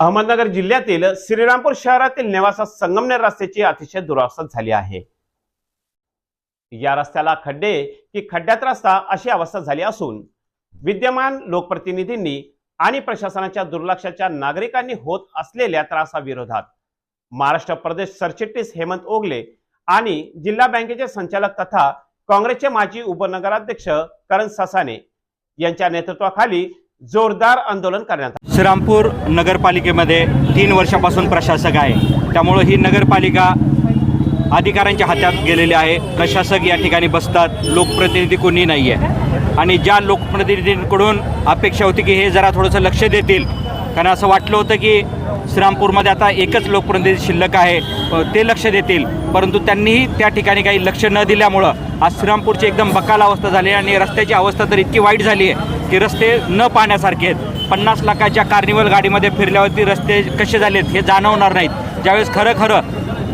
अहमदनगर जिल्ह्यातील श्रीरामपूर शहरातील नेवासा संगमनेर रस्त्याची अतिशय दुरावस्था झाली आहे. या रस्त्याला खड्डे की खड्ड्यात रस्ता अशी अवस्था झाली असून विद्यमान लोकप्रतिनिधींनी आणि प्रशासनाच्या दुर्लक्षाच्या नागरिकांनी होत असलेल्या त्रासाविरोधात महाराष्ट्र प्रदेश सरचिटणीस हेमंत ओगले आणि जिल्हा बँकेचे संचालक तथा काँग्रेसचे माजी उपनगराध्यक्ष करण ससाने यांच्या नेतृत्वाखाली जोरदार आंदोलन करण्यात आलं. श्रीरामपूर नगरपालिकेमध्ये तीन वर्षापासून प्रशासक आहे. त्यामुळं ही नगरपालिका अधिकाऱ्यांच्या हातात गेलेली आहे. प्रशासक या ठिकाणी बसतात. लोकप्रतिनिधी कोणी नाही आहे आणि ज्या लोकप्रतिनिधींकडून अपेक्षा होती की हे जरा थोडंसं लक्ष देतील कारण असं वाटलं होतं की श्रीरामपूरमध्ये आता एकच लोकप्रतिनिधी शिल्लक आहे ते लक्ष देतील. परंतु त्यांनीही त्या ठिकाणी काही लक्ष न दिल्यामुळं आज श्रीरामपूरची एकदम बकाल अवस्था झाली आहे आणि रस्त्याची अवस्था तर इतकी वाईट झाली आहे की रस्ते न पाहण्यासारखे आहेत. पन्नास लाखाच्या कार्निवल गाडीमध्ये फिरल्यावरती रस्ते कसे झालेत हे जाणवणार नाहीत. ज्यावेळेस खरं खरं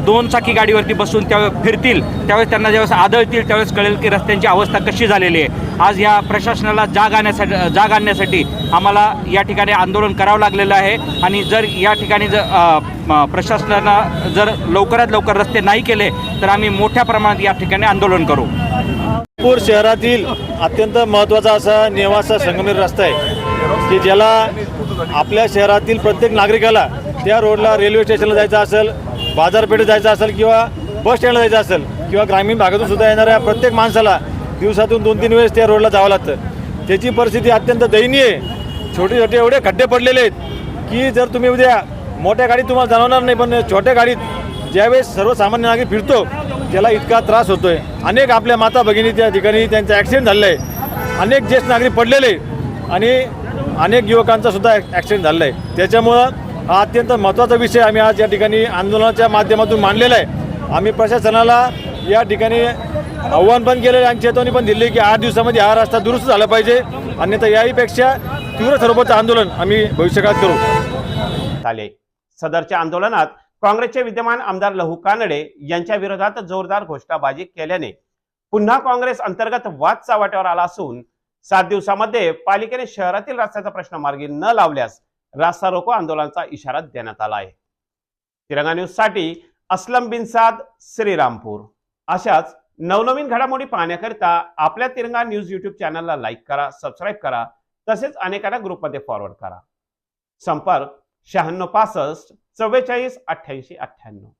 दोन चाकी गाडीवरती बसून त्या फिरतील त्यावेळेस त्यांना ज्यावेळेस आदळतील त्यावेळेस कळेल की रस्त्यांची अवस्था कशी झालेली आहे. आज या प्रशासनाला जाग आणण्यासाठी जाग आणण्यासाठी आम्हाला या ठिकाणी आंदोलन करावं लागलेलं आहे. आणि जर या ठिकाणी जर प्रशासनानं जर लवकरात लवकर रस्ते नाही केले तर आम्ही मोठ्या प्रमाणात या ठिकाणी आंदोलन करू. नागपूर शहरातील अत्यंत महत्त्वाचा असा नेवासा संगमेर रस्ता आहे की ज्याला आपल्या शहरातील प्रत्येक नागरिकाला त्या रोडला रेल्वे स्टेशनला जायचं असेल बाजारपेठेत जायचं असेल किंवा बस स्टँडला जायचं असेल किंवा ग्रामीण भागातून सुद्धा येणाऱ्या प्रत्येक माणसाला दिवसातून दोन तीन वेळेस त्या रोडला जावं लागतं. त्याची परिस्थिती अत्यंत दयनीय छोटे छोटे एवढे खड्डे पडलेले आहेत की जर तुम्ही उद्या मोठ्या गाडीत तुम्हाला जाणवणार नाही पण छोट्या गाडीत ज्यावेळेस सर्वसामान्य नागरिक फिरतो त्याला इतका त्रास होतो आहे अनेक आपल्या माता भगिनी त्या ठिकाणी त्यांचा ॲक्सिडेंट झालेला आहे अनेक ज्येष्ठ नागरिक पडलेले आणि अनेक युवकांचा सुद्धा ॲक्सिडेंट झालेला आहे त्याच्यामुळं हा अत्यंत महत्त्वाचा विषय आम्ही आज या ठिकाणी आंदोलनाच्या माध्यमातून मांडलेला आहे. आम्ही प्रशासनाला या ठिकाणी आव्हान पण केलेलं आहे आणि चेतवणी पण दिली की आठ दिवसामध्ये हा रस्ता दुरुस्त झाला पाहिजे. अन्यथा याहीपेक्षा तीव्र स्वरूपाचं आंदोलन आम्ही भविष्यकाळात करू. आले सदरच्या आंदोलनात काँग्रेसचे विद्यमान आमदार लहू कानडे यांच्या विरोधात जोरदार घोषणाबाजी केल्याने पुन्हा काँग्रेस अंतर्गत वाद चावाट्यावर आला असून सात दिवसामध्ये पालिकेने शहरातील रस्त्याचा प्रश्न मार्गी न लावल्यास रास्ता रोको आंदोलनाचा इशारा देण्यात आला आहे. तिरंगा न्यूजसाठी असलम बिनसाद श्रीरामपूर. अशाच नवनवीन घडामोडी पाहण्याकरिता आपल्या तिरंगा न्यूज युट्यूब चॅनलला लाईक करा सबस्क्राईब करा तसेच अनेकांना ग्रुपमध्ये फॉरवर्ड करा. संपर्क शहाण्णव पासष्ट चव्वेचाळीस अठ्ठ्याऐंशी अठ्ठ्याण्णव.